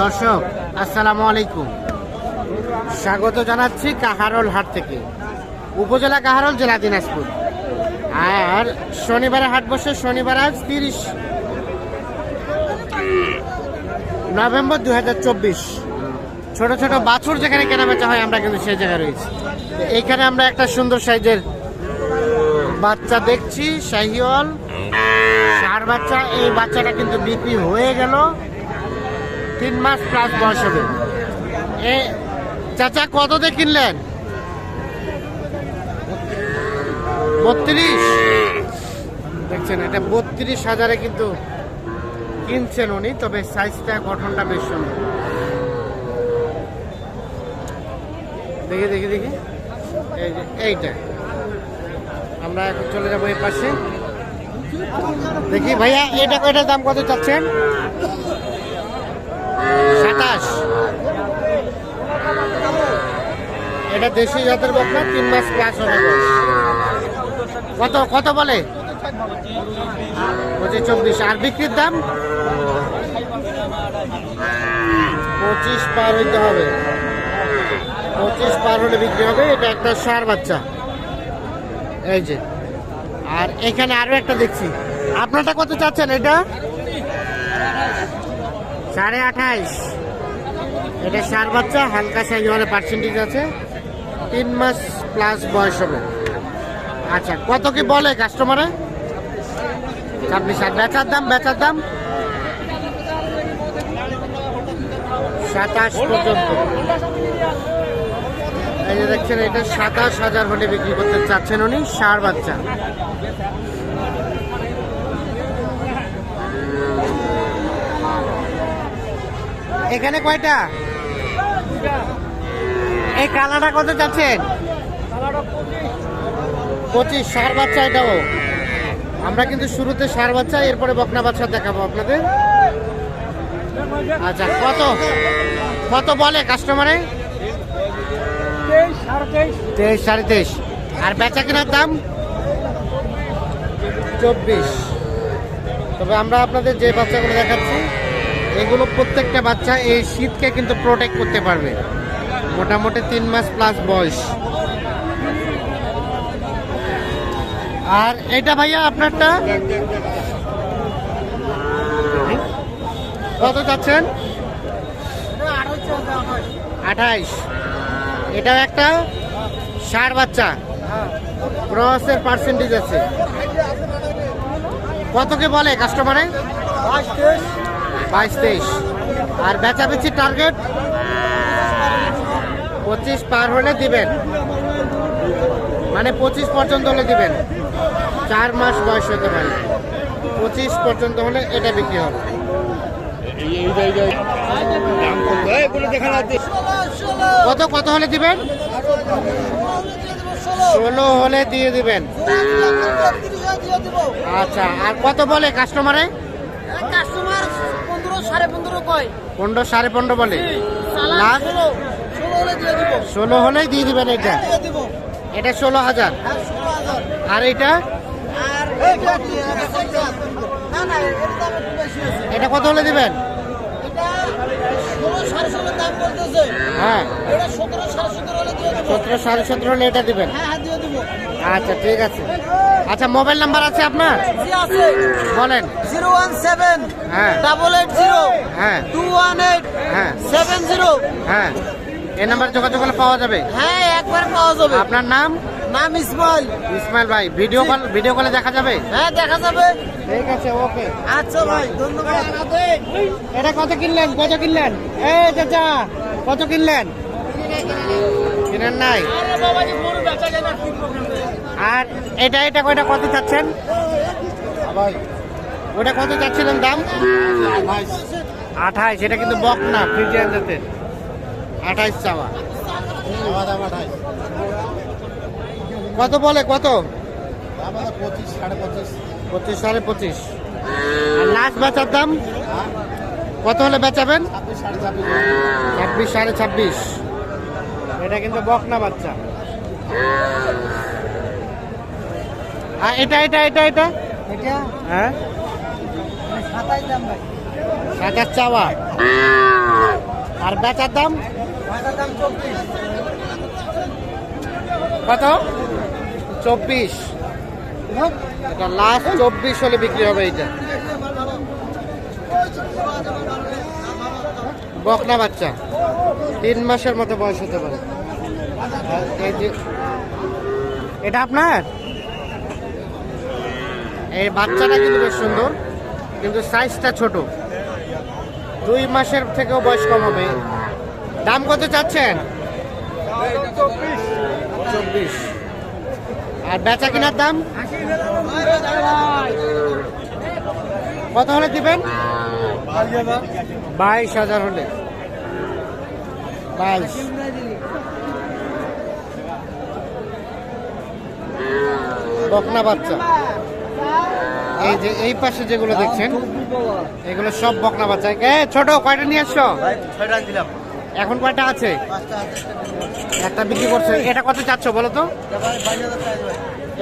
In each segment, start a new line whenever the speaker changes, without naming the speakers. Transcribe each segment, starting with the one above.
দর্শক, আসসালামু আলাইকুম। স্বাগত জানাচ্ছি কাহারল হাট থেকে। উপজেলা কাহারল, জেলা দিনাজপুর। আর শনিবারে হাট বসে, শনিবার আজ তিরিশ নভেম্বর দু হাজার চব্বিশ। ছোট ছোট বাছুর যেখানে কেনা বেচা হয়, আমরা কিন্তু সেই জায়গায় রয়েছি। এইখানে আমরা একটা সুন্দর সাইজের বাচ্চা দেখছি, শাহিওয়াল। চার বাচ্চা, এই বাচ্চাটা কিন্তু বিক্রি হয়ে গেল। তিন মাস প্লাস বয়স হবে। এ, চাচা কততে কিনলেন? বত্রিশ? দেখছেন, এটা বত্রিশ হাজারে কিন্তু কিনছেন উনি, তবে সাইজটা গঠনটা বেশ সুন্দর। দেখি দেখি দেখি। এই এইটা। আমরা এখন চলে যাব এই পাশে। দেখি ভাইয়া, এটা, এটার দাম কত চাচ্ছেন? সাতাশ। এটা দেশি জাতের বকনা তিন মাস ক্লাস হবে কত কত বলে? পঁচিশ, চব্বিশ। আর বিক্রির দাম? পঁচিশ পার হইতে হবে। পঁচিশ পার হলে বিক্রি হবে, এটা একটা সার বাচ্চা। এই যে। আর এখানে আরও একটা দেখছি। আপনারটা কত চাচ্ছেন এটা? সাড়ে আঠাইশ। এটা সার বাচ্চা, হালকা সাইজ মানে পার্সেন্টেজ আছে। তিন মাস প্লাস বয়স হবে। আচ্ছা কত কি বলে কাস্টমারে ছাব্বিশ আর বেচার দাম বেচার দাম? সাতাশ পর্যন্ত। এই যে দেখছেন, এটা সাতাশ হাজার হলে বিক্রি করতে চাচ্ছেন উনি, সার বাচ্চা। এখানে কয়টা? এই কালাটা কত চাচ্ছেন? পঁচিশ, সার বাচ্চা এটাও। আমরা কিন্তু শুরুতে সার বাচ্চা, এরপরে বকনা বাচ্চা দেখাবো আপনাদের। আচ্ছা কত? কত বলে কাস্টমারে? তেইশ, সাড়ে তেইশ। আর বেচা কেনার দাম? চব্বিশ। তবে আমরা আপনাদের যে বাচ্চাগুলো দেখাচ্ছি এগুলো প্রত্যেকটা বাচ্চা এই শীতকে কিন্তু প্রোটেক্ট করতে পারবে। মোটামুটি তিন মাস প্লাস বয়স। আর এটা ভাইয়া আপনারটা? কত চাচ্ছেন? আঠাইশ। এটাও একটা ষাট বাচ্চা। ক্রসের পার্সেন্টেজ আছে। কত কে বলে কাস্টমারে বাইশ তেইশ। আর বেচাবেচি টার্গেট পঁচিশ পার হলে দিবেন। মানে পঁচিশ পর্যন্ত হলে দিবেন। চার মাস বয়স হতে পারে। পঁচিশ পর্যন্ত হলে এটা বিক্রি হবে। কত কত হলে দিবেন? ষোলো হলে দিয়ে দিবেন। আচ্ছা আর কত বলে কাস্টমারে
সাড়ে পনেরো কয়?
পনেরো সাড়ে পনেরো বলে। লাস্ট
ষোলো
হলেই দিয়ে দিবেন এটা। এটা ষোলো হাজার।
আর ষোলো হাজার।
আর এটা?
এটা
এটা কত হলে দিবেন?
এটা
হ্যাঁ।
সতেরো সাড়ে সতেরো হলে
এটা দিবেন।
হ্যাঁ হ্যাঁ
আচ্ছা ঠিক আছে। আচ্ছা মোবাইল নাম্বার আছে আপনার? বলেন।
জিরো ওয়ান সেভেন
হ্যাঁ।
ডাবল এইট জিরো
হ্যাঁ।
টু ওয়ান এইট
হ্যাঁ।
Seven zero.
হ্যাঁ। এই নাম্বার যোগাযোগ করলে পাওয়া যাবে?
হ্যাঁ একবার পাওয়া যাবে।
আপনার নাম?
নাম ইসমাইল।
ইসমাইল ভাই ভিডিও কল ভিডিও কলে দেখা যাবে?
হ্যাঁ দেখা যাবে।
ঠিক আছে ওকে।
আচ্ছা ভাই ধন্যবাদ।
এটা কত কিনলেন? কত কিনলেন? এই চাচা কত কিনলেন? কিনেন নাই? আর এটা এটা কয়টা কত চাচ্ছেন? ওটা কত চাচ্ছিলেন দাম? আঠাইশ, এটা কিন্তু বক না ফ্রিজিয়ান জাতের আঠাইশ চাওয়া। কত বলে, কত?
পঁচিশ সাড়ে পঁচিশ।
লাস্ট বেচার দাম? কত হলে বেচাবেন?
ছাব্বিশ সাড়ে ছাব্বিশ।
এটা কিন্তু বকনা বাচ্চা। আর এটা এটা এটা এটা?
এটা?
হ্যাঁ?
ভাই।
সাতাশ চাওয়া। আর বেচার দাম? কত? চব্বিশ। এটা লাস্ট চব্বিশ হলে বিক্রি হবে এইটা। বকনা বাচ্চা। তিন মাসের মতো বয়স হতে পারে। এটা আপনার? এই বাচ্চাটা কিন্তু বেশ সুন্দর, কিন্তু সাইজটা ছোট। দুই মাসের থেকেও বয়স কম হবে। দাম কত চাচ্ছেন? চব্বিশ। আর বেচা কেনার দাম? কত হলে দিবেন? বাইশ হাজার হলে। বাইশ। বকনা বাচ্চা। এই যে, এই পাশে যেগুলো দেখছেন, এগুলো সব বকনা বাচ্চা। এ, ছোট, কয়টা নিয়ে আসছো? এখন কয়টা আছে? একটা বিক্রি করছে। এটা কত চাচ্ছ বলো তো?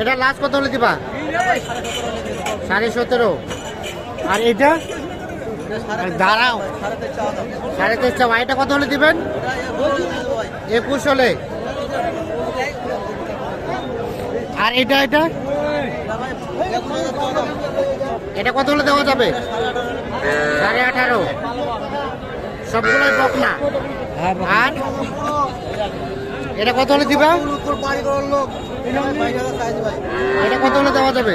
এটা লাস্ট কত হলে দিবা?
সাড়ে সতেরো।
আর এটা? দাঁড়াও।
সাড়ে তেইশ চাওয়া
এটা কত হলে দিবেন? একুশ হলে। আর এটা এটা?
এটা
কত হলে দেওয়া যাবে? সাড়ে আঠারো। সবগুলোই বকনা আর? এটা কত হলে দিবা?
এটা বাইশ হাজার
এটা কত হলে দেওয়া যাবে?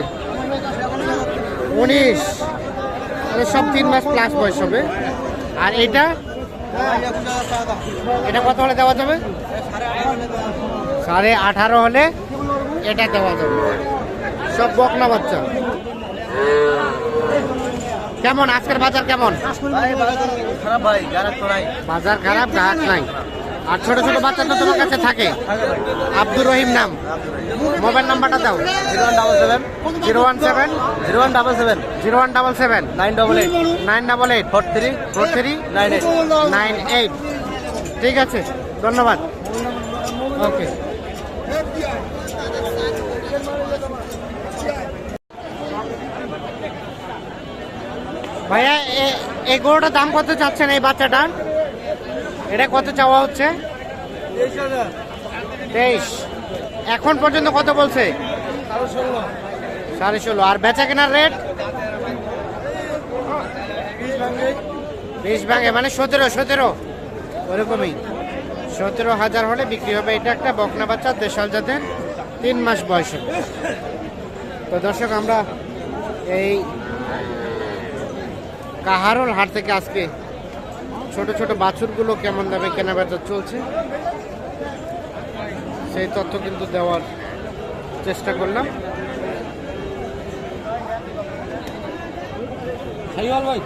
উনিশ। সব তিন মাস প্লাস বয়স হবে। আর এটা? এটা কত হলে দেওয়া যাবে?
সাড়ে আঠারো হলে
এটা দেওয়া যাবে। সব বকনা বাচ্চা। কেমন? আজকের বাজার কেমন?
বাজার খারাপ তো নাই।
আর ছোট ছোট বাচ্চা তো তোমার কাছে থাকে। আব্দুর রহিম নাম। মোবাইল নাম্বারটা দাও।
Zero one double seven
zero one seven
zero one double seven
zero one double seven
nine double eight.
Nine double eight.
Four three
four three
nine eight.
Nine eight. ঠিক আছে ধন্যবাদ। ওকে। ভাইয়া এ- এই গরুটার দাম কত চাচ্ছেন এই বাচ্চাটার? এটা কত চাওয়া হচ্ছে? তেইশ। এখন পর্যন্ত কত বলছে? সাড়ে ষোলো। আর বেচা কেনার রেট? বিশ ভাঙে। মানে সতেরো সতেরো। ওরকমই। সতেরো হাজার হলে বিক্রি হবে। এটা একটা বকনা বাচ্চা, দেশাল জাতের। তিন মাস বয়সে তো দর্শক, আমরা এই কাহারল হাট থেকে আজকে ছোট ছোট বাছুরগুলো কেমন দামে কেনাবেচা চলছে সেই তথ্য কিন্তু দেওয়ার চেষ্টা করলাম।
ভাই।